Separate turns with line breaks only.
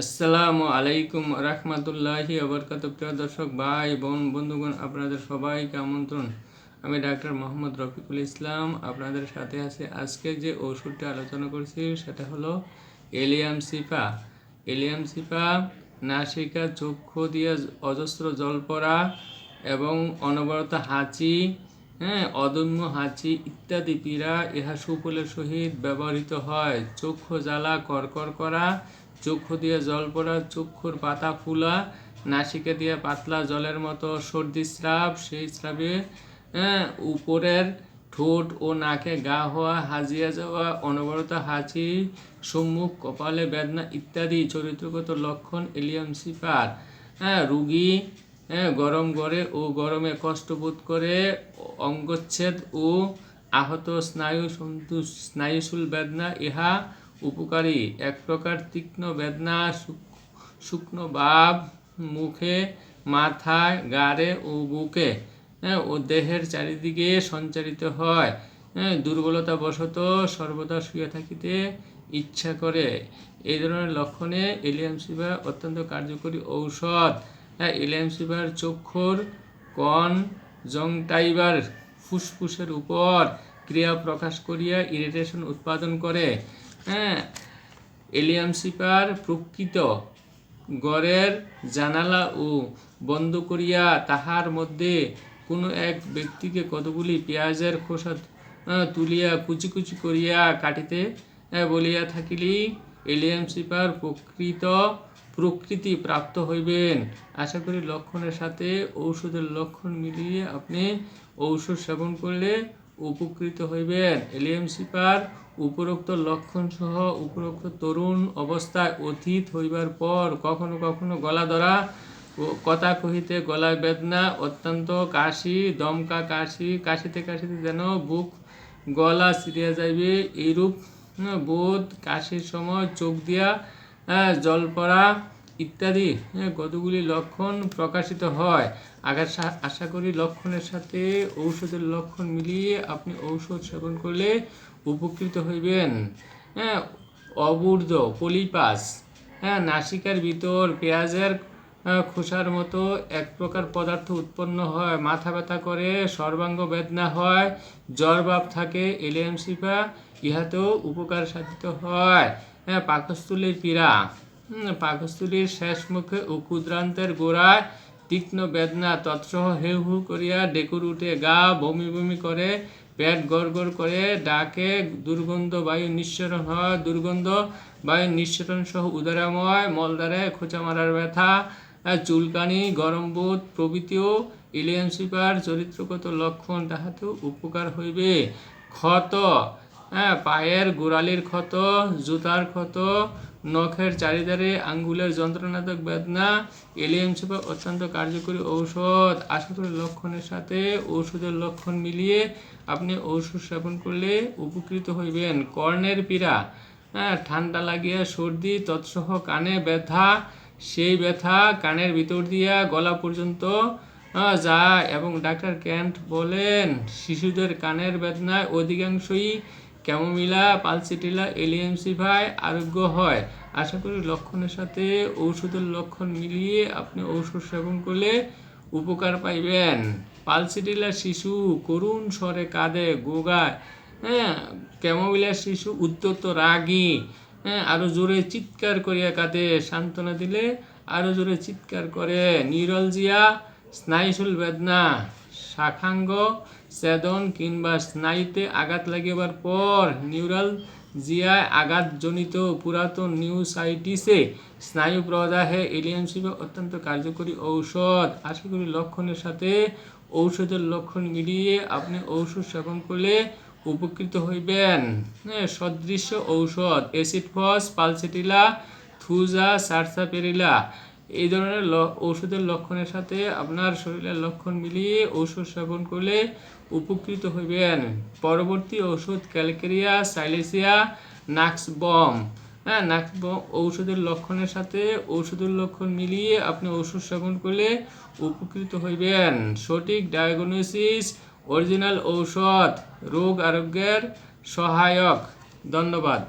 আসসালামু আলাইকুম রহমতুল্লাহি আবরকাত প্রিয় দর্শক, ভাই, বোন, বন্ধুগণ, আপনাদের সবাইকে আমন্ত্রণ। আমি ডাক্তার মোহাম্মদ রফিকুল ইসলাম। আপনাদের সাথে আছে আজকে যে ওষুধটি আলোচনা করছি, সেটা হলো এলিয়াম সিফা। এলিয়াম সিফা, নাসিকা, চক্ষু দিয়ে অজস্র জল পড়া এবং অনবরত হাঁচি হ্যাঁ অদম্য হাঁচি ইত্যাদি পীড়া, ইহা সুফলের সহিত ব্যবহৃত হয়। চক্ষু জ্বালা করকর করা চক্ষু দিয়ে জল পড়া চক্ষুর পাতা ফুলা নাসিকা দিয়ে পাতলা জলের মতো সর্দি স্রাব সেই স্রাবে হ্যাঁ, উপরের ঠোঁট ও নাকে গা হওয়া হাজিয়া যাওয়া অনবরত হাঁচি সম্মুখ কপালে বেদনা ইত্যাদি চরিত্রগত লক্ষণ এলিয়াম সিপার হ্যাঁ রুগী হ্যাঁ গরম করে ও গরমে কষ্ট বোধ করে অঙ্গচ্ছেদ ও আহত স্নায়ু সন্তু স্নায়ুশুল বেদনা ইহা উপকারী। এক প্রকার তীক্ষ্ণ বেদনা শুকনো ভাব মুখে, মাথায়, গাড়ে ও বুকে হ্যাঁ ও দেহের চারিদিকে সঞ্চারিত হয়। হ্যাঁ দুর্বলতা বশত সর্বদা শুয়ে থাকিতে ইচ্ছা করে। এই ধরনের লক্ষণে এলিয়াম সিবা অত্যন্ত কার্যকরী ঔষধ। হ্যাঁ এলিয়াম সিভার চক্ষুর কন জংটাইবার ফুসফুসের উপর ক্রিয়া প্রকাশ করিয়া ইরিটেশন উৎপাদন করে। হ্যাঁ এলিয়াম সিপার প্রকৃত। গড়ের জানালা ও বন্ধ করিয়া তাহার মধ্যে কোনো এক ব্যক্তিকে কতগুলি পেঁয়াজের খোসা তুলিয়া কুচি কুচি করিয়া কাটিতে বলিয়া থাকিলি, এলিয়াম সিপার প্রকৃত প্রকৃতি প্রাপ্ত হইবেন। আশা করি লক্ষণের সাথে ঔষধের লক্ষণ মিলিয়ে আপনি ঔষধ সেবন করলে উপকৃত হইবেন। এলিয়াম সিপার উপরোক্ত লক্ষণ সহ উপরোক্ত তরুণ অবস্থায় অতীত হইবার পর কখনো কখনো গলা ধরা কথা কহিতে গলায় বেদনা, অত্যন্ত কাশি, দমকা কাশি, কাশিতে কাশিতে যেন বুক, গলা ছিঁড়িয়া যাইবে। এইরূপ বোধ কাশির সময় চোখ দিয়া জল পড়া ইত্যাদি হ্যাঁ, কতগুলি লক্ষণ প্রকাশিত হয়। আশা আশা করি লক্ষণের সাথে ঔষধের লক্ষণ মিলিয়ে আপনি ঔষধ সেবন করলে উপকৃত হইবেন। হ্যাঁ অবুর্ধ পলিপাস হ্যাঁ নাসিকার ভিতর পেঁয়াজের খোসার মতো এক প্রকার পদার্থ উৎপন্ন হয়। মাথা ব্যথা করে সর্বাঙ্গ বেদনা হয় জ্বর ভাব থাকে এলিয়াম সিপা ইহাতেও উপকার সাধিত হয়। হ্যাঁ পাকস্থলীর পীড়া পাকস্থলীর শেষ মুখে ও ক্ষুদ্রান্তের গোড়ায় তীক্ষ্ণ বেদনা তৎসহ হেউ হু করিয়া ডেকুর উঠে, গা বমি বমি করে পেট গড় গড় করে ডাকে দুর্গন্ধ বায়ু নিঃসরণ হয় দুর্গন্ধ বায়ু নিঃসরণ সহ উদারাময় মলদারে খোঁচা মারার ব্যথা চুলকানি গরম বোধ প্রভৃতিও ইলিয়ান সিপার চরিত্রগত লক্ষণ তাহাতেও উপকার হইবে। ক্ষত হ্যাঁ পায়ের গোড়ালির ক্ষত জুতার ক্ষত নখের চারিধারে আঙ্গুলের যন্ত্রণাত্মক বেদনা, এলিয়াম সিপা অত্যন্ত কার্যকরী ঔষধ। আশা করি লক্ষণের সাথে ঔষধের লক্ষণ মিলিয়ে আপনি ঔষধ সেবন করলে উপকৃত হইবেন। কর্ণের পীড়া হ্যাঁ ঠান্ডা লাগিয়া সর্দি, তৎসহ কানে ব্যথা, সেই ব্যথা কানের ভিতর দিয়া গলা পর্যন্ত যায় এবং ডাক্তার ক্যান্ট বলেন, শিশুদের কানের বেদনায় অধিকাংশই ক্যামোমিলা, পালসিটিলা এলিএমসিফাই আরোগ্য হয়। আশা করি লক্ষণের সাথে ঔষধের লক্ষণ মিলিয়ে আপনি ঔষধ সেবন করলে উপকার পাইবেন। পালসিটিলা শিশু, করুণ স্বরে কাঁদে, গোগায়। হ্যাঁ ক্যামোমিলা শিশু উদ্যত রাগী। হ্যাঁ আরও জোরে চিৎকার করিয়া কাঁদে, সান্ত্বনা দিলে আরও জোরে চিৎকার করে। নিউরলজিয়া স্নায়ুশুল বেদনা, শাখাঙ্গ ছেদন কিংবা স্নায়ুতে আঘাত লাগিবার পর নিউরাল জিয়ায় আঘাতজনিত পুরাতন নিউসাইটিসে স্নায়ু প্রদাহে এলিয়াম শিবা অত্যন্ত কার্যকরী ঔষধ। আশা করি লক্ষণের সাথে ঔষধের লক্ষণ মিলিয়ে আপনি ঔষধ সেবন করলে উপকৃত হইবেন। সদৃশ্য ঔষধ, acid phos, pulsatilla, thuja, sarsaparilla এই ধরনের ঔষধের লক্ষণের সাথে আপনার শরীরের লক্ষণ মিলিয়ে ঔষধ সেবন করলে উপকৃত হইবেন। পরবর্তী ঔষধ ক্যালকেরিয়া, সাইলেসিয়া, নাক্স বম। হ্যাঁ নাক্স বম ঔষধের লক্ষণের সাথে ঔষধের লক্ষণ মিলিয়ে আপনি ঔষধ সেবন করলে উপকৃত হইবেন। সঠিক ডায়াগনোসিস, অরিজিনাল ঔষধ, রোগ আরোগ্যের সহায়ক। ধন্যবাদ।